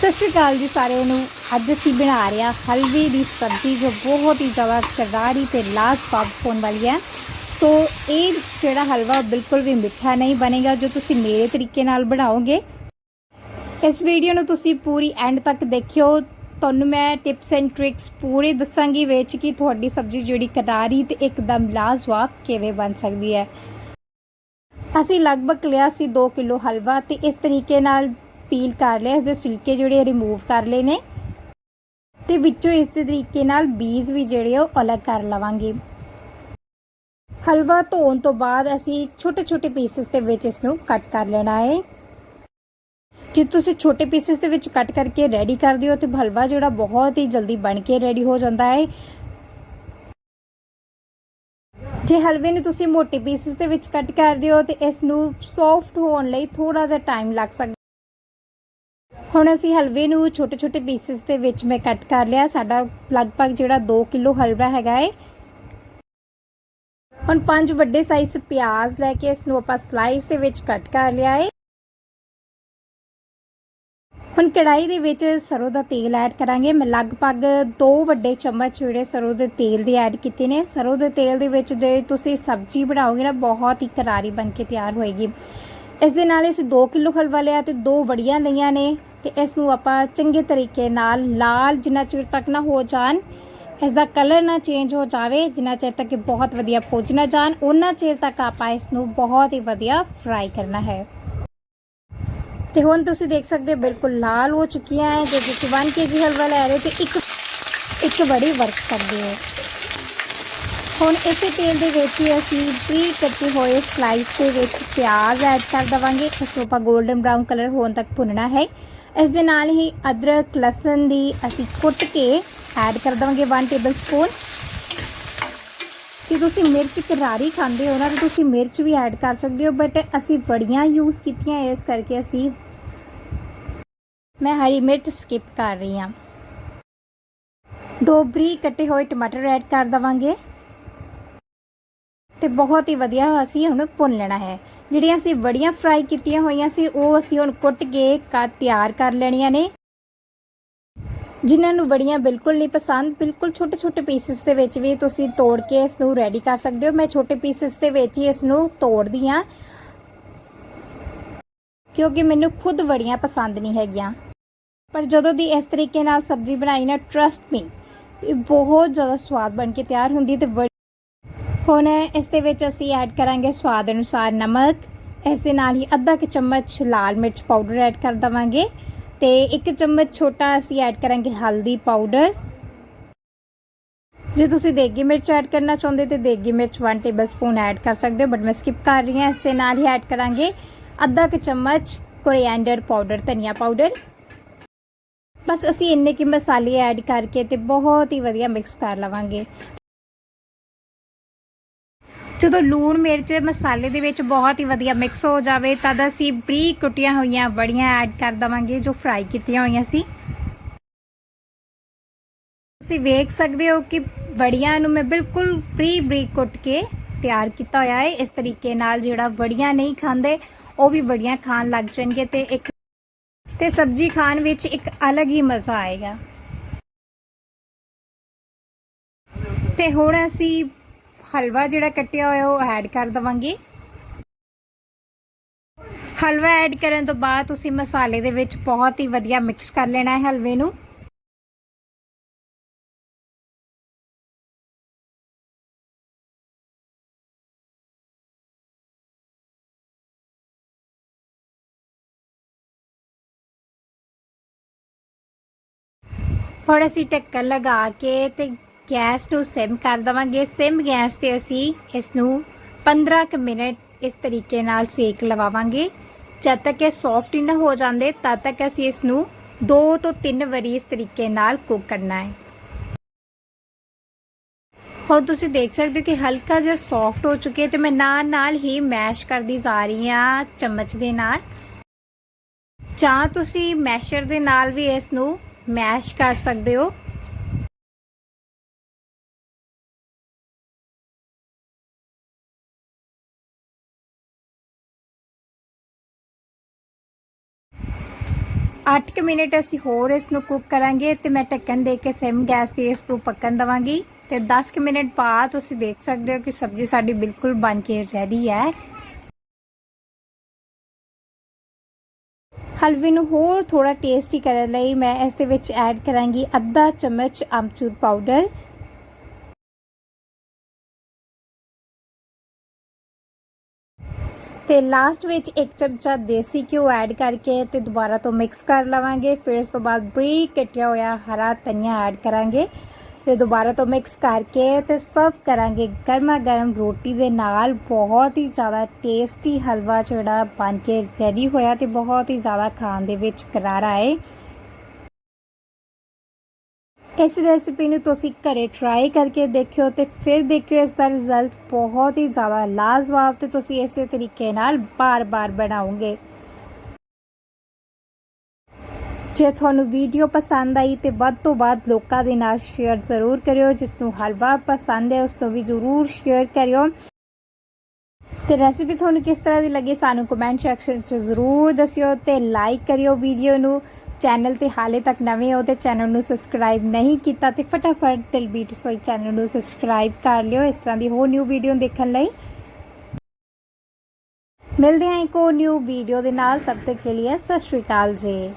ਸਤਿ ਸ਼੍ਰੀ ਅਕਾਲ ਜੀ ਸਾਰਿਆਂ ਨੂੰ। ਅੱਜ ਅਸੀਂ ਬਣਾ ਰਹੇ ਹਾਂ ਹਲਵੇ ਦੀ ਸਬਜ਼ੀ ਜੋ ਬਹੁਤ ਹੀ ਜ਼ਿਆਦਾ ਕਰਾਰੀ ਤੇ ਲਾਜਵਾਬ ਹੋਣ ਵਾਲੀ ਹੈ। ਸੋ ਇਹ ਜਿਹੜਾ ਹਲਵਾ ਬਿਲਕੁਲ ਵੀ ਮਿੱਠਾ ਨਹੀਂ ਬਣੇਗਾ, ਜੋ ਤੁਸੀਂ ਮੇਰੇ ਤਰੀਕੇ ਨਾਲ ਬਣਾਓਗੇ। ਇਸ ਵੀਡੀਓ ਨੂੰ ਤੁਸੀਂ ਪੂਰੀ ਐਂਡ ਤੱਕ ਦੇਖਿਓ। ਤੁਹਾਨੂੰ ਮੈਂ ਟਿਪਸ ਐਂਡ ਟ੍ਰਿਕਸ ਪੂਰੇ ਦੱਸਾਂਗੀ ਵਿੱਚ ਕਿ ਤੁਹਾਡੀ ਸਬਜ਼ੀ ਜਿਹੜੀ ਕਰਾਰੀ ਤੇ ਇੱਕਦਮ ਲਾਜਵਾਬ ਕਿਵੇਂ ਬਣ ਸਕਦੀ ਹੈ। ਅਸੀਂ ਲਗਭਗ ਲਿਆ ਸੀ 2 ਕਿਲੋ ਹਲਵਾ ਤੇ ਇਸ ਤਰੀਕੇ ਨਾਲ ਪੀਲ ਕਰ ਲਿਆ ਇਸ ਦੇ ਛਿਲਕੇ ਜਿਹੜੇ ਰਿਮੂਵ ਕਰ ਲਏ ਨੇ। ਤੇ ਵਿੱਚੋਂ ਇਸ ਦੇ ਤਰੀਕੇ ਨਾਲ ਬੀਜ ਵੀ ਜਿਹੜੇ ਉਹ ਅਲੱਗ ਕਰ ਲਵਾਂਗੇ। ਹਲਵਾ ਧੋਣ ਤੋਂ ਬਾਅਦ ਅਸੀਂ ਛੋਟੇ ਛੋਟੇ ਪੀਸਸ ਦੇ ਵਿੱਚ ਇਸ ਨੂੰ ਕੱਟ ਕਰ ਲੈਣਾ ਹੈ ਜੇ ਤੁਸੀਂ ਛੋਟੇ ਪੀਸਸ ਦੇ ਵਿੱਚ ਕੱਟ ਕਰਕੇ ਰੈਡੀ ਕਰ ਦਿਓ, ਤੇ ਹਲਵਾ ਜਿਹੜਾ ਬਹੁਤ ਹੀ ਜਲਦੀ ਬਣ ਕੇ ਰੈਡੀ ਹੋ ਜਾਂਦਾ ਹੈ ਜੇ ਹਲਵੇ ਨੂੰ ਤੁਸੀਂ ਮੋਟੇ ਪੀਸਸ ਦੇ ਵਿੱਚ ਕੱਟ ਕਰਦੇ ਹੋ ਤੇ ਇਸ ਨੂੰ ਸੌਫਟ ਹੋਣ ਲਈ ਥੋੜਾ ਜਿਹਾ ਟਾਈਮ ਲੱਗ ਸਕਦਾ ਹੁਣ ਅਸੀਂ ਹਲਵੇ ਨੂੰ ਛੋਟੇ ਛੋਟੇ ਪੀਸਸ ਦੇ ਵਿੱਚ ਮੈਂ ਕੱਟ ਕਰ ਲਿਆ। ਸਾਡਾ ਲਗਭਗ ਜਿਹੜਾ 2 ਕਿਲੋ ਹਲਵਾ ਹੈਗਾ ਏ। ਹੁਣ ਪੰਜ ਵੱਡੇ ਸਾਈਜ਼ ਪਿਆਜ਼ ਲੈ ਕੇ ਇਸ ਨੂੰ ਆਪਾਂ ਸਲਾਈਸ ਦੇ ਵਿੱਚ ਕੱਟ ਕਰ ਲਿਆ ਏ। ਹੁਣ ਕੜਾਈ ਦੇ ਵਿੱਚ ਸਰੋਂ ਦਾ ਤੇਲ ਐਡ ਕਰਾਂਗੇ। ਮੈਂ ਲਗਭਗ 2 ਵੱਡੇ ਚਮਚ ਜਿਹੜੇ ਸਰੋਂ ਦੇ ਤੇਲ ਦੇ ਐਡ ਕੀਤੇ ਨੇ। ਸਰੋਂ ਦੇ ਤੇਲ ਦੇ ਵਿੱਚ ਜੇ ਤੁਸੀਂ ਸਬਜ਼ੀ ਬਣਾਓਗੇ ਨਾ, ਬਹੁਤ ਹੀ ਕਰਾਰੀ ਬਣ ਕੇ ਤਿਆਰ ਹੋਏਗੀ। ਇਸ ਦੇ ਨਾਲ ਅਸੀਂ 2 ਕਿਲੋ ਹਲਵਾ ਲਿਆ ਤੇ ਦੋ ਵੜੀਆਂ ਲਈਆਂ ਨੇ। ਤੇ ਇਸ ਨੂੰ ਆਪਾਂ ਚੰਗੇ ਤਰੀਕੇ ਨਾਲ ਲਾਲ ਜਿੰਨਾ ਚਿਰ ਤੱਕ ਨਾ ਹੋ ਜਾਣ ਇਸ ਦਾ ਕਲਰ ਨਾ ਚੇਂਜ ਹੋ ਜਾਵੇ, ਜਿੰਨਾ ਚਿਰ ਤੱਕ ਇਹ ਬਹੁਤ ਵਧੀਆ ਭੁੱਜ ਨਾ ਜਾਣ ਉਹਨਾਂ ਚਿਰ ਤੱਕ ਆਪਾਂ ਇਸ ਨੂੰ ਬਹੁਤ ਹੀ ਵਧੀਆ ਫਰਾਈ ਕਰਨਾ ਹੈ। ਤੇ ਹੁਣ ਤੁਸੀਂ ਦੇਖ ਸਕਦੇ ਹੋ, ਬਿਲਕੁਲ ਲਾਲ ਹੋ ਚੁੱਕੀਆਂ ਹੈ, ਜੇ ਤੁਸੀਂ 1 ਕੇਜੀ ਹਲਵਾ ਲੈ ਰਹੇ ਹੋ ਤੇ ਇੱਕ ਇੱਕ ਬੜੀ ਵਰਕ ਕਰਦੇ ਹੋ। ਹੁਣ ਇਸੇ ਤੇਲ ਦੇ ਵਿੱਚ ਹੀ ਅਸੀਂ ਬਰੀਕ ਕੱਟੇ ਹੋਏ ਸਲਾਈਸ ਦੇ ਵਿੱਚ ਪਿਆਜ਼ ਐਡ ਕਰ ਦਵਾਂਗੇ, ਇਸ ਨੂੰ ਆਪਾਂ 골ਡਨ ਬ੍ਰਾਊਨ ਕਲਰ ਹੋਣ ਤੱਕ ਭੁੰਨਣਾ ਹੈ। ਇਸ ਦੇ ਨਾਲ ਹੀ ਅਦਰਕ, ਲਸਣ ਦੀ ਅਸੀਂ ਕੁੱਟ ਕੇ ਐਡ ਕਰ ਦਵਾਂਗੇ 1 ਟੇਬਲ ਸਪੂਨ ਜੇ ਤੁਸੀਂ ਮਿਰਚ ਕਰਾਰੀ ਖਾਂਦੇ ਹੋ ਨਾ, ਤਾਂ ਤੁਸੀਂ ਮਿਰਚ ਵੀ ਐਡ ਕਰ ਸਕਦੇ ਹੋ ਬਟ ਅਸੀਂ ਬੜੀਆਂ ਯੂਜ਼ ਕੀਤੀਆਂ, ਇਸ ਕਰਕੇ ਅਸੀਂ ਮੈਂ ਹਰੀ ਮਿਰਚ ਸਕਿਪ ਕਰ ਰਹੀ ਹਾਂ। ਦੋ ਬਰੀਕ ਕੱਟੇ ਹੋਏ ਟਮਾਟਰ ਐਡ ਕਰ ਦਵਾਂਗੇ। ਤੇ ਬਹੁਤ ਹੀ ਵਧੀਆ ਅਸੀਂ ਹੁਣ ਭੁੰਨ ਲੈਣਾ ਹੈ। ਜਿਹੜੀਆਂ ਅਸੀਂ ਵੜੀਆਂ ਫਰਾਈ ਕੀਤੀਆਂ ਹੋਈਆਂ ਸੀ, ਉਹ ਅਸੀਂ ਹੁਣ ਕੁੱਟ ਕੇ ਕਾ ਤਿਆਰ ਕਰ ਲੈਣੀਆਂ ਨੇ। ਜਿਨ੍ਹਾਂ ਨੂੰ ਬੜੀਆਂ ਬਿਲਕੁਲ ਨਹੀਂ ਪਸੰਦ, ਬਿਲਕੁਲ ਛੋਟੇ ਛੋਟੇ ਪੀਸਸ ਦੇ ਵਿੱਚ ਵੀ ਤੁਸੀਂ ਤੋੜ ਕੇ ਇਸ ਨੂੰ ਰੈਡੀ ਕਰ ਸਕਦੇ ਹੋ। ਮੈਂ ਛੋਟੇ ਪੀਸਸ ਦੇ ਵਿੱਚ ਹੀ ਇਸ ਨੂੰ ਤੋੜਦੀ ਆ ਕਿਉਂਕਿ ਮੈਨੂੰ ਖੁਦ ਬੜੀਆਂ ਪਸੰਦ ਨਹੀਂ ਹੈਗੀਆਂ। ਪਰ ਜਦੋਂ ਦੀ ਇਸ ਤਰੀਕੇ ਨਾਲ ਸਬਜ਼ੀ ਬਣਾਈ ਨਾ ਟਰਸਟ ਮੀ ਇਹ ਬਹੁਤ ਜ਼ਿਆਦਾ ਸਵਾਦ ਬਣ ਕੇ ਤਿਆਰ ਹੁੰਦੀ ਤੇ ਬੜੀ ਹੁਣ ਇਸ ਦੇ ਵਿੱਚ ਅਸੀਂ ਐਡ ਕਰਾਂਗੇ ਸਵਾਦ ਅਨੁਸਾਰ ਨਮਕ। ਇਸ ਦੇ ਨਾਲ ਹੀ ਅੱਧਾ ਕੁ ਚਮਚ ਲਾਲ ਮਿਰਚ ਪਾਊਡਰ ਐਡ ਕਰ ਦਵਾਂਗੇ ਤੇ ਇੱਕ ਚਮਚ ਛੋਟਾ ਅਸੀਂ ਐਡ ਕਰਾਂਗੇ ਹਲਦੀ ਪਾਊਡਰ। ਜੇ ਤੁਸੀਂ ਦੇਗੀ ਮਿਰਚ ਐਡ ਕਰਨਾ ਚਾਹੁੰਦੇ ਤੇ ਦੇਗੀ ਮਿਰਚ 1 ਟੇਬਲਸਪੂਨ ਐਡ ਕਰ ਸਕਦੇ ਹੋ ਬਟ ਮੈਂ ਸਕਿਪ ਕਰ ਰਹੀ ਹਾਂ। ਇਸ ਦੇ ਨਾਲ ਹੀ ਐਡ ਕਰਾਂਗੇ ਅੱਧਾ ਕੁ ਚਮਚ ਕੋਰੀਐਂਡਰ ਪਾਊਡਰ ਧਨੀਆ ਪਾਊਡਰ ਬਸ ਅਸੀਂ ਇੰਨੇ ਕਿ ਮਸਾਲੇ ਐਡ ਕਰਕੇ ਤੇ ਬਹੁਤ ਹੀ ਵਧੀਆ ਮਿਕਸ ਕਰ ਲਵਾਂਗੇ। ਜਦੋਂ ਲੂਣ ਮਿਰਚ ਮਸਾਲੇ ਦੇ ਵਿੱਚ ਬਹੁਤ ਹੀ ਵਧੀਆ ਮਿਕਸ ਹੋ ਜਾਵੇ, ਤਦ ਅਸੀਂ ਬਰੀਕ ਕੁੱਟੀਆਂ ਹੋਈਆਂ ਬੜੀਆਂ ਐਡ ਕਰ ਦਵਾਂਗੇ, ਜੋ ਫਰਾਈ ਕੀਤੀਆਂ ਹੋਈਆਂ ਸੀ। ਤੁਸੀਂ ਵੇਖ ਸਕਦੇ ਹੋ ਕਿ ਬੜੀਆਂ ਨੂੰ ਮੈਂ ਬਿਲਕੁਲ ਬਰੀਕ ਬਰੀਕ ਕੁੱਟ ਕੇ ਤਿਆਰ ਕੀਤਾ ਹੋਇਆ ਹੈ। ਇਸ ਤਰੀਕੇ ਨਾਲ ਜਿਹੜਾ ਬੜੀਆਂ ਨਹੀਂ ਖਾਂਦੇ, ਉਹ ਵੀ ਬੜੀਆਂ ਖਾਣ ਲੱਗ ਜਾਣਗੇ ਤੇ ਇੱਕ ਤੇ ਸਬਜ਼ੀ ਖਾਣ ਵਿੱਚ ਇੱਕ ਅਲੱਗ ਹੀ ਮਜ਼ਾ ਆਏਗਾ। ਤੇ ਹੁਣ ਅਸੀਂ ਹਲਵਾ ਜਿਹੜਾ ਕੱਟਿਆ ਹੋਇਆ ਉਹ ਐਡ ਕਰ ਦਵਾਂਗੇ। ਹਲਵਾ ਐਡ ਕਰਨ ਤੋਂ ਬਾਅਦ ਤੁਸੀਂ ਮਸਾਲੇ ਦੇ ਵਿੱਚ ਬਹੁਤ ਹੀ ਵਧੀਆ ਮਿਕਸ ਕਰ ਲੈਣਾ ਹੈ ਹਲਵੇ ਨੂੰ। ਹੁਣ ਅਸੀਂ ਢੱਕਣ ਲਗਾ ਕੇ ਤੇ ਗੈਸ ਨੂੰ ਸਿਮ ਕਰ ਦਵਾਂਗੇ। ਸਿਮ ਗੈਸ ਤੇ ਅਸੀਂ ਇਸ ਨੂੰ 15 ਕੁ ਮਿੰਟ ਇਸ ਤਰੀਕੇ ਨਾਲ ਸੇਕ ਲਵਾਵਾਂਗੇ। ਜਦ ਤੱਕ ਇਹ ਸੌਫਟ ਹੀ ਨਾ ਹੋ ਜਾਂਦੇ, ਤਦ ਤੱਕ ਅਸੀਂ ਇਸ ਨੂੰ 2 ਤੋਂ 3 ਵਾਰੀ ਇਸ ਤਰੀਕੇ ਨਾਲ ਕੁੱਕ ਕਰਨਾ ਹੈ। ਹੁਣ ਤੁਸੀਂ ਦੇਖ ਸਕਦੇ ਹੋ ਕਿ ਹਲਕਾ ਜਿਹਾ ਸੌਫਟ ਹੋ ਚੁੱਕੇ ਤੇ ਮੈਂ ਨਾਲ ਨਾਲ ਹੀ ਮੈਸ਼ ਕਰਦੀ ਜਾ ਰਹੀ ਹਾਂ ਚਮਚ ਦੇ ਨਾਲ। ਜਾਂ ਤੁਸੀਂ ਮੈਸ਼ਰ ਦੇ ਨਾਲ ਵੀ ਇਸ ਨੂੰ ਮੈਸ਼ ਕਰ ਸਕਦੇ ਹੋ। 8 ਮਿੰਟ ਅਸੀਂ ਹੋਰ ਇਸ ਨੂੰ ਕੁੱਕ ਕਰਾਂਗੇ ਤੇ ਮੈਂ ਢੱਕਣ ਦੇ ਕੇ ਸਿਮ ਗੈਸ ਤੇ ਇਸ ਨੂੰ ਪੱਕਣ ਦਵਾਂਗੀ। ਤੇ 10 ਕੁ ਮਿੰਟ ਬਾਅਦ ਤੁਸੀਂ ਦੇਖ ਸਕਦੇ ਹੋ ਕਿ ਸਬਜ਼ੀ ਸਾਡੀ ਬਿਲਕੁਲ ਬਣ ਕੇ ਰੈਡੀ ਹੈ। ਹਲਵੇ ਨੂੰ ਹੋਰ ਥੋੜਾ ਟੇਸਟੀ ਕਰਨ ਲਈ ਮੈਂ ਇਸ ਦੇ ਵਿੱਚ ਐਡ ਕਰਾਂਗੀ ਅੱਧਾ ਚਮਚ ਅਮਚੂਰ ਪਾਊਡਰ ਤੇ ਲਾਸਟ ਵਿੱਚ ਇੱਕ ਚਮਚਾ ਦੇਸੀ ਘਿਓ ਐਡ ਕਰਕੇ ਤੇ ਦੁਬਾਰਾ ਤੋਂ ਮਿਕਸ ਕਰ ਲਵਾਂਗੇ। ਫਿਰ ਉਸ ਤੋਂ ਬਾਅਦ ਬਰੀਕ ਕੱਟਿਆ ਹੋਇਆ ਹਰਾ ਧਨੀਆ ਐਡ ਕਰਾਂਗੇ। ਤੇ ਦੁਬਾਰਾ ਤੋਂ ਮਿਕਸ ਕਰਕੇ ਤੇ ਸਰਵ ਕਰਾਂਗੇ ਗਰਮਾ ਗਰਮ ਰੋਟੀ ਦੇ ਨਾਲ। ਬਹੁਤ ਹੀ ਜ਼ਿਆਦਾ ਟੇਸਟੀ ਹਲਵਾ ਜਿਹੜਾ ਬਣ ਕੇ ਰੈਡੀ ਹੋਇਆ ਤੇ ਬਹੁਤ ਹੀ ਜ਼ਿਆਦਾ ਖਾਣ ਦੇ ਵਿੱਚ ਕਰਾਰਾ ਹੈ ਇਸ ਰੈਸਿਪੀ ਨੂੰ ਤੁਸੀਂ ਘਰੇ ਟਰਾਈ ਕਰਕੇ ਦੇਖਿਓ ਤੇ ਫਿਰ ਦੇਖਿਓ ਇਸ ਦਾ ਰਿਜ਼ਲਟ ਬਹੁਤ ਹੀ ਜ਼ਿਆਦਾ ਲਾਜਵਾਬ ਤੇ ਤੁਸੀਂ ਇਸੇ ਤਰੀਕੇ ਨਾਲ ਬਾਰ-ਬਾਰ ਬਣਾਓਗੇ ਜੇ ਤੁਹਾਨੂੰ ਵੀਡੀਓ ਪਸੰਦ ਆਈ ਤੇ ਵੱਧ ਤੋਂ ਵੱਧ ਲੋਕਾਂ ਦੇ ਨਾਲ ਸ਼ੇਅਰ ਜ਼ਰੂਰ ਕਰਿਓ ਜਿਸ ਨੂੰ ਹਲਵਾ ਪਸੰਦ ਹੈ ਉਸ ਨੂੰ ਵੀ ਜ਼ਰੂਰ ਸ਼ੇਅਰ ਕਰਿਓ ਤੇ ਰੈਸਿਪੀ ਤੁਹਾਨੂੰ ਕਿਸ ਤਰ੍ਹਾਂ ਦੀ ਲੱਗੀ ਸਾਨੂੰ ਕਮੈਂਟ ਸੈਕਸ਼ਨ 'ਚ ਜ਼ਰੂਰ ਦੱਸਿਓ ਤੇ ਲਾਈਕ ਕਰਿਓ ਵੀਡੀਓ ਨੂੰ ਚੈਨਲ ਤੇ ਹਾਲੇ ਤੱਕ ਨਵੇਂ ਹੋ ਤੇ ਚੈਨਲ ਨੂੰ ਸਬਸਕ੍ਰਾਈਬ ਨਹੀਂ ਕੀਤਾ ਤੇ ਫਟਾਫਟ ਦਿਲਬੀਟ ਸੋਈ ਚੈਨਲ ਨੂੰ ਸਬਸਕ੍ਰਾਈਬ ਕਰ ਲਿਓ ਇਸ ਤਰ੍ਹਾਂ ਦੀ ਹੋਰ ਨਿਊ ਵੀਡੀਓ ਦੇਖਣ ਲਈ। ਮਿਲਦੇ ਹਾਂ ਇੱਕ ਹੋਰ ਨਿਊ ਵੀਡੀਓ ਦੇ ਨਾਲ, ਤਬ ਤੱਕ ਕੇ ਲਈ ਸਤਿ ਸ਼੍ਰੀ ਅਕਾਲ ਜੀ।